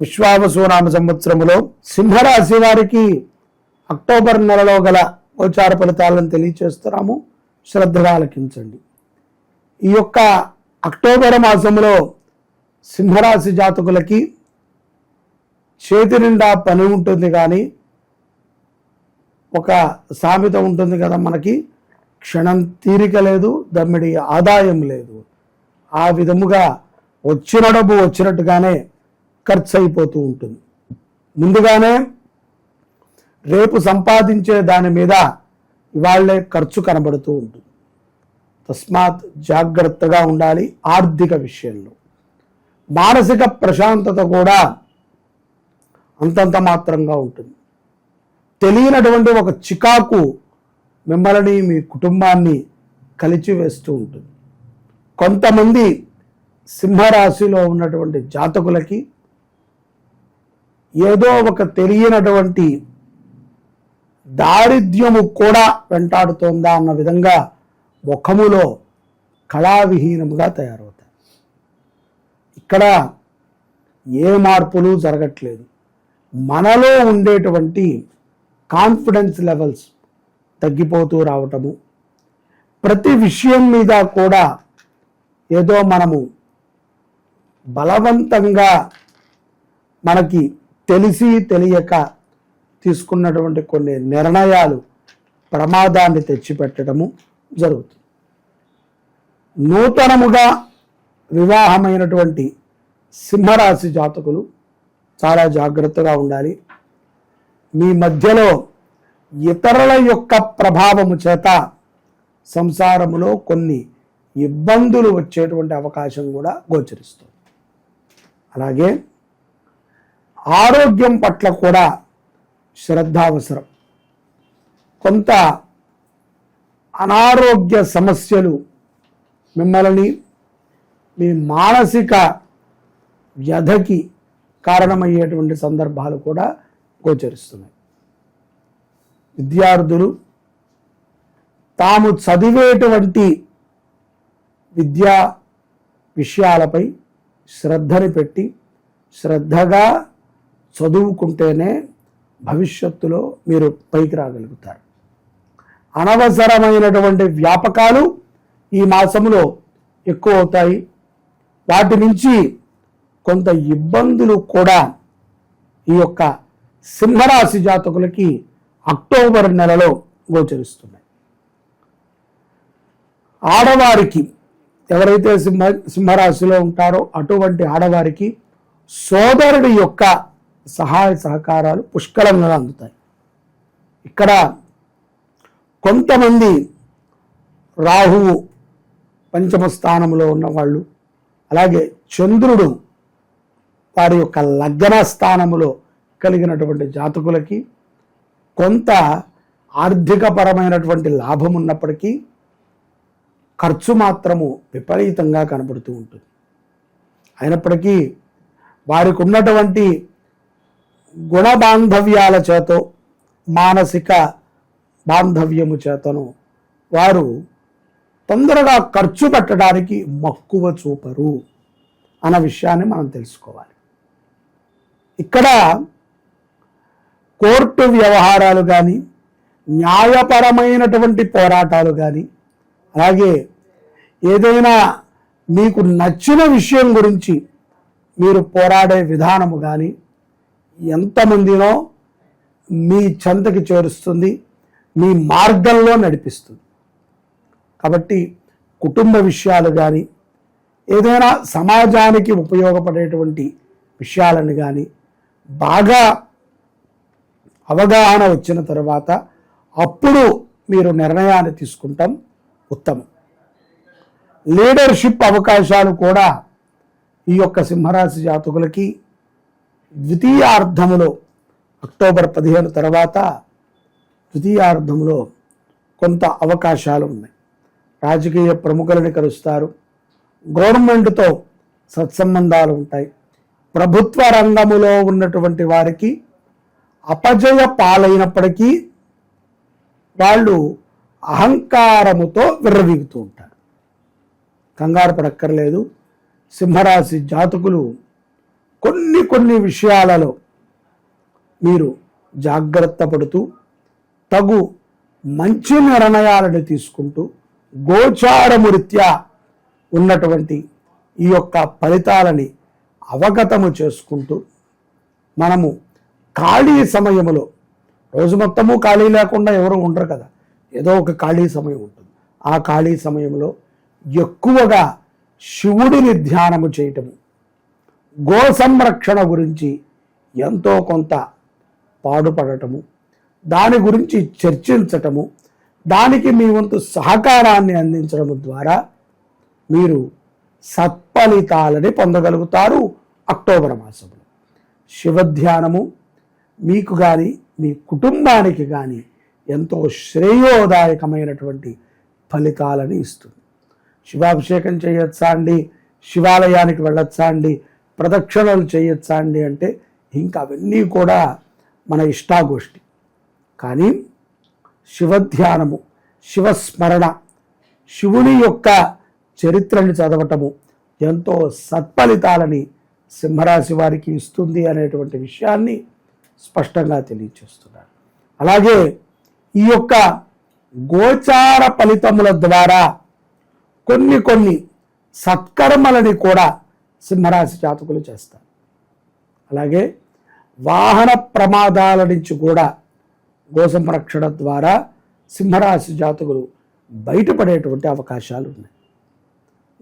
విశ్వావసునామ సంవత్సరములో సింహరాశి వారికి అక్టోబర్ నెలలో గల గోచార ఫలితాలను తెలియచేస్తున్నాము. శ్రద్ధగా ఆలకించండి. ఈ యొక్క అక్టోబర్ మాసంలో సింహరాశి జాతకులకి చేతి నిండా పని ఉంటుంది కానీ ఒక సామెత ఉంటుంది కదా మనకి క్షణం తీరిక లేదు దమ్మిడి ఆదాయం లేదు. ఆ విధముగా వచ్చిన డబ్బు వచ్చినట్టుగానే ఖర్చు అయిపోతూ ఉంటుంది. ముందుగానే రేపు సంపాదించే దాని మీద ఇవాళ్ళే ఖర్చు కనబడుతూ ఉంటుంది. తస్మాత్ జాగ్రత్తగా ఉండాలి ఆర్థిక విషయంలో. మానసిక ప్రశాంతత కూడా అంతంత మాత్రంగా ఉంటుంది. తెలియనటువంటి ఒక చికాకు మిమ్మల్ని మీ కుటుంబాన్ని కలిచివేస్తూ ఉంటుంది. కొంతమంది సింహరాశిలో ఉన్నటువంటి జాతకులకి ఏదో ఒక తెలియనటువంటి దారిద్ర్యము కూడా వెంటాడుతోందా అన్న విధంగా ముఖములో కళావిహీనముగా తయారవుతాయి. ఇక్కడ ఏ మార్పులు జరగట్లేదు. మనలో ఉండేటువంటి కాన్ఫిడెన్స్ లెవెల్స్ తగ్గిపోతూ రావటము ప్రతి విషయం మీద కూడా ఏదో మనము బలవంతంగా మనకి తెలిసి తెలియక తీసుకున్నటువంటి కొన్ని నిర్ణయాలు ప్రమాదాన్ని తెచ్చిపెట్టడము జరుగుతుంది. నూతనముగా వివాహమైనటువంటి సింహరాశి జాతకులు చాలా జాగ్రత్తగా ఉండాలి. మీ మధ్యలో ఇతరుల యొక్క ప్రభావము చేత సంసారములో కొన్ని ఇబ్బందులు వచ్చేటువంటి అవకాశం కూడా గోచరిస్తుంది. అలాగే ఆరోగ్యం పట్ల కూడా శ్రద్ధ అవసరం కొంత అనారోగ్య సమస్యలు మిమ్మల్ని మీ మానసిక వ్యధకి కారణమయ్యేటువంటి సందర్భాలు కూడా గోచరిస్తున్నాయి. విద్యార్థులు తాము చదివేటువంటి విద్యా విషయాలపై శ్రద్ధని పెట్టి శ్రద్ధగా చదువుకుంటేనే భవిష్యత్తులో మీరు పైకి రాగలుగుతారు. అనవసరమైనటువంటి వ్యాపకాలు ఈ మాసంలో ఎక్కువ అవుతాయి. వాటి నుంచి కొంత ఇబ్బందులు కూడా ఈ యొక్క సింహరాశి జాతకులకి అక్టోబర్ నెలలో గోచరిస్తున్నాయి. ఆడవారికి ఎవరైతే సింహ సింహరాశిలో ఉంటారో అటువంటి ఆడవారికి సోదరుడి యొక్క సహాయ సహకారాలు పుష్కలంగా అందుతాయి. ఇక్కడ కొంతమంది రాహువు పంచమ స్థానంలో ఉన్నవాళ్ళు అలాగే చంద్రుడు వారి యొక్క లగ్న స్థానములో కలిగినటువంటి జాతకులకి కొంత ఆర్థికపరమైనటువంటి లాభం ఉన్నప్పటికీ ఖర్చు మాత్రము విపరీతంగా కనబడుతూ ఉంటుంది. అయినప్పటికీ వారికి ఉన్నటువంటి గుణ బాంధవ్యాల చేతో మానసిక బాంధవ్యము చేతను వారు తొందరగా ఖర్చు పెట్టడానికి మక్కువ చూపరు అన్న విషయాన్ని మనం తెలుసుకోవాలి. ఇక్కడ కోర్టు వ్యవహారాలు కానీ న్యాయపరమైనటువంటి పోరాటాలు కానీ అలాగే ఏదైనా మీకు నచ్చిన విషయం గురించి మీరు పోరాడే విధానము కానీ ఎంతమందినో మీ చెంతకి చేరుస్తుంది మీ మార్గంలో నడిపిస్తుంది. కాబట్టి కుటుంబ విషయాలు కానీ ఏదైనా సమాజానికి ఉపయోగపడేటువంటి విషయాలను కానీ బాగా అవగాహన వచ్చిన తర్వాత అప్పుడు మీరు నిర్ణయాన్ని తీసుకుంటాం ఉత్తమం. లీడర్షిప్ అవకాశాలు కూడా ఈ యొక్క సింహరాశి జాతకులకి ద్వితీయార్థములో అక్టోబర్ పదిహేను తర్వాత ద్వితీయార్థంలో కొంత అవకాశాలు ఉన్నాయి. రాజకీయ ప్రముఖులని కలుస్తారు. గవర్నమెంట్తో సత్సంబంధాలు ఉంటాయి. ప్రభుత్వ రంగములో ఉన్నటువంటి వారికి అపజయ పాలైనప్పటికీ వాళ్ళు అహంకారముతో విర్రవీగుతూ ఉంటారు. కంగారు పడక్కర్లేదు. సింహరాశి జాతకులు కొన్ని కొన్ని విషయాలలో మీరు జాగ్రత్త పడుతూ తగు మంచి నిర్ణయాలను తీసుకుంటూ గోచారమృత్యా రీత్యా ఉన్నటువంటి ఈ యొక్క ఫలితాలని అవగతము చేసుకుంటూ మనము ఖాళీ సమయములో రోజు మొత్తము ఖాళీ లేకుండా ఎవరు ఉండరు కదా ఏదో ఒక ఖాళీ సమయం ఉంటుంది. ఆ ఖాళీ సమయంలో ఎక్కువగా శివుడిని ధ్యానము చేయటము గో సంరక్షణ గురించి ఎంతో కొంత పాడుపడటము దాని గురించి చర్చించటము దానికి మీ వంతు సహకారాన్ని అందించడం ద్వారా మీరు సత్ఫలితాలని పొందగలుగుతారు అక్టోబర్ మాసంలో. శివధ్యానము మీకు కానీ మీ కుటుంబానికి కానీ ఎంతో శ్రేయోదాయకమైనటువంటి ఫలితాలని ఇస్తుంది. శివాభిషేకం చేయొచ్చా అండి? శివాలయానికి వెళ్ళొచ్చా అండి? ప్రదక్షిణలు చేయొచ్చా అండి అంటే ఇంకా అవన్నీ కూడా మన ఇష్టాగోష్ఠి. కానీ శివధ్యానము శివస్మరణ శివుని యొక్క చరిత్రని చదవటము ఎంతో సత్ఫలితాలని సింహరాశి వారికి ఇస్తుంది అనేటువంటి విషయాన్ని స్పష్టంగా తెలియచేస్తున్నారు. అలాగే ఈ యొక్క గోచార ఫలితముల ద్వారా కొన్ని కొన్ని సత్కర్మలని కూడా సింహరాశి జాతకులు చేస్తారు. అలాగే వాహన ప్రమాదాల నుంచి కూడా గోసంరక్షణ ద్వారా సింహరాశి జాతకులు బయటపడేటువంటి అవకాశాలు ఉన్నాయి.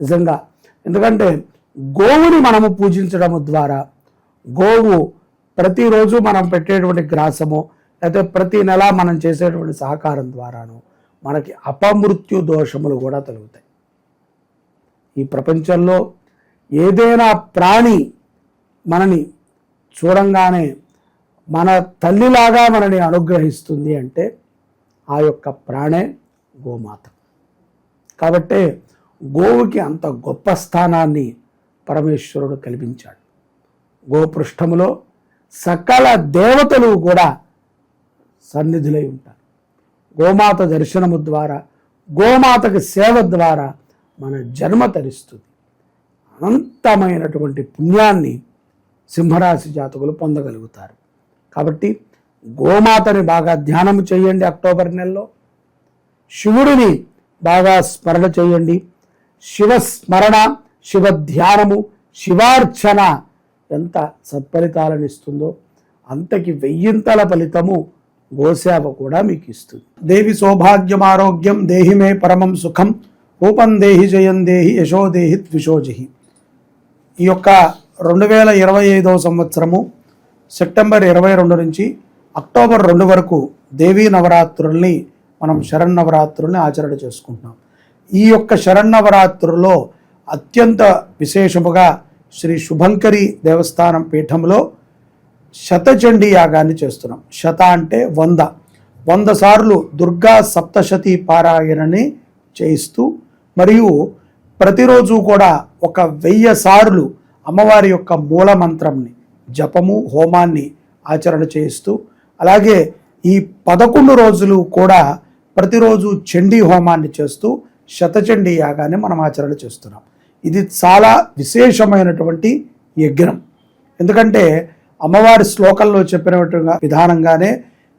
నిజంగా ఎందుకంటే గోవుని మనము పూజించడం ద్వారా గోవు ప్రతిరోజు మనం పెట్టేటువంటి గ్రాసము లేకపోతే ప్రతి నెల మనం చేసేటువంటి సహకారం ద్వారాను మనకి అపమృత్యు దోషములు కూడా తొలుగుతాయి. ఈ ప్రపంచంలో ఏదైనా ప్రాణి మనని చూడంగానే మన తల్లిలాగా మనని అనుగ్రహిస్తుంది అంటే ఆ యొక్క ప్రాణే గోమాత. కాబట్టే గోవుకి అంత గొప్ప స్థానాన్ని పరమేశ్వరుడు కల్పించాడు. గోపృష్ఠములో సకల దేవతలు కూడా సన్నిధులై ఉంటారు. గోమాత దర్శనము ద్వారా గోమాతకి సేవ ద్వారా మన జన్మ తరిస్తుంది. అనంతమైనటువంటి పుణ్యాన్ని సింహరాశి జాతకులు పొందగలుగుతారు. కాబట్టి గోమాతని బాగా ధ్యానం చేయండి అక్టోబర్ నెలలో. శివుడిని బాగా స్మరణ చేయండి. శివస్మరణ శివ ధ్యానము శివార్చన ఎంత సత్ఫలితాలను ఇస్తుందో అంతకి వెయ్యింతల ఫలితము గోసేవ కూడా మీకు ఇస్తుంది. దేవి సౌభాగ్యం ఆరోగ్యం దేహిమే పరమం సుఖం రూపం దేహి జయం దేహి యశోదేహి ద్విషోజహి ఈ యొక్క రెండు వేల ఇరవై ఐదవ సంవత్సరము సెప్టెంబర్ ఇరవై రెండు నుంచి అక్టోబర్ రెండు వరకు దేవీ నవరాత్రుల్ని మనం శరన్నవరాత్రుల్ని ఆచరణ చేసుకుంటున్నాం. ఈ యొక్క శరన్నవరాత్రుల్లో అత్యంత విశేషముగా శ్రీ శుభంకరి దేవస్థానం పీఠంలో శతచండీ యాగాన్ని చేస్తున్నాం. శత అంటే వంద. వంద సార్లు దుర్గా సప్తశతి పారాయణని చేయిస్తూ మరియు ప్రతిరోజు కూడా ఒక వెయ్యి సార్లు అమ్మవారి యొక్క మూల మంత్రంని జపము హోమాన్ని ఆచరణ చేయిస్తూ అలాగే ఈ పదకొండు రోజులు కూడా ప్రతిరోజు చండీ హోమాన్ని చేస్తూ శతచండీ యాగాన్ని మనం ఆచరణ చేస్తున్నాం. ఇది చాలా విశేషమైనటువంటి యజ్ఞం. ఎందుకంటే అమ్మవారి శ్లోకంలో చెప్పిన విధానంగానే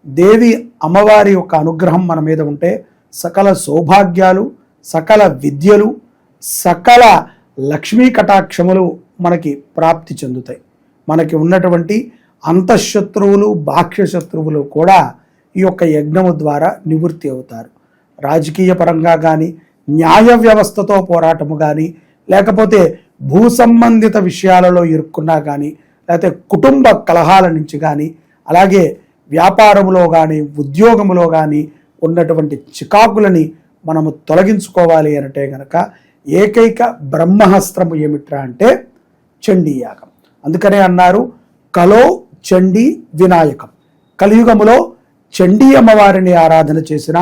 దేవి అమ్మవారి యొక్క అనుగ్రహం మన మీద ఉంటే సకల సౌభాగ్యాలు సకల విద్యలు సకల లక్ష్మీ కటాక్షములు మనకి ప్రాప్తి చెందుతాయి. మనకి ఉన్నటువంటి అంతఃశత్రువులు బాహ్య శత్రువులు కూడా ఈ యొక్క యజ్ఞము ద్వారా నివృత్తి అవుతారు. రాజకీయ పరంగా కానీ న్యాయ వ్యవస్థతో పోరాటము కానీ లేకపోతే భూ సంబంధిత విషయాలలో ఇరుక్కున్నా కానీ లేకపోతే కుటుంబ కలహాల నుంచి కానీ అలాగే వ్యాపారంలో కానీ ఉద్యోగంలో కానీ ఉన్నటువంటి చికాకులని మనము తొలగించుకోవాలి అంటే గనక ఏకైక బ్రహ్మహస్త్రము ఏమిట్రా అంటే చండీయాగం. అందుకనే అన్నారు కలో చండీ వినాయకం. కలియుగములో చండీ అమ్మవారిని ఆరాధన చేసిన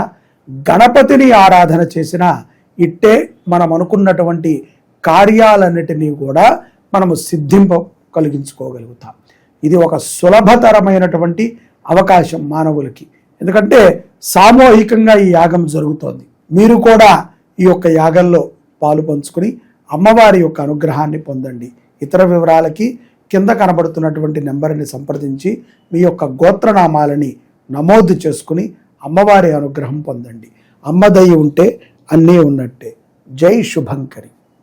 గణపతిని ఆరాధన చేసిన ఇట్టే మనం అనుకున్నటువంటి కార్యాలన్నిటినీ కూడా మనము సిద్ధింప కలిగించుకోగలుగుతాం. ఇది ఒక సులభతరమైనటువంటి అవకాశం మానవులకి. ఎందుకంటే సామూహికంగా ఈ యాగం జరుగుతోంది. మీరు కూడా ఈ యొక్క యాగంలో పాలు పంచుకుని అమ్మవారి యొక్క అనుగ్రహాన్ని పొందండి. ఇతర వివరాలకి కింద కనబడుతున్నటువంటి నెంబర్ని సంప్రదించి మీ యొక్క గోత్రనామాలని నమోదు చేసుకుని అమ్మవారి అనుగ్రహం పొందండి. అమ్మ ఉంటే అన్నీ ఉన్నట్టే. జై శుభంకరి.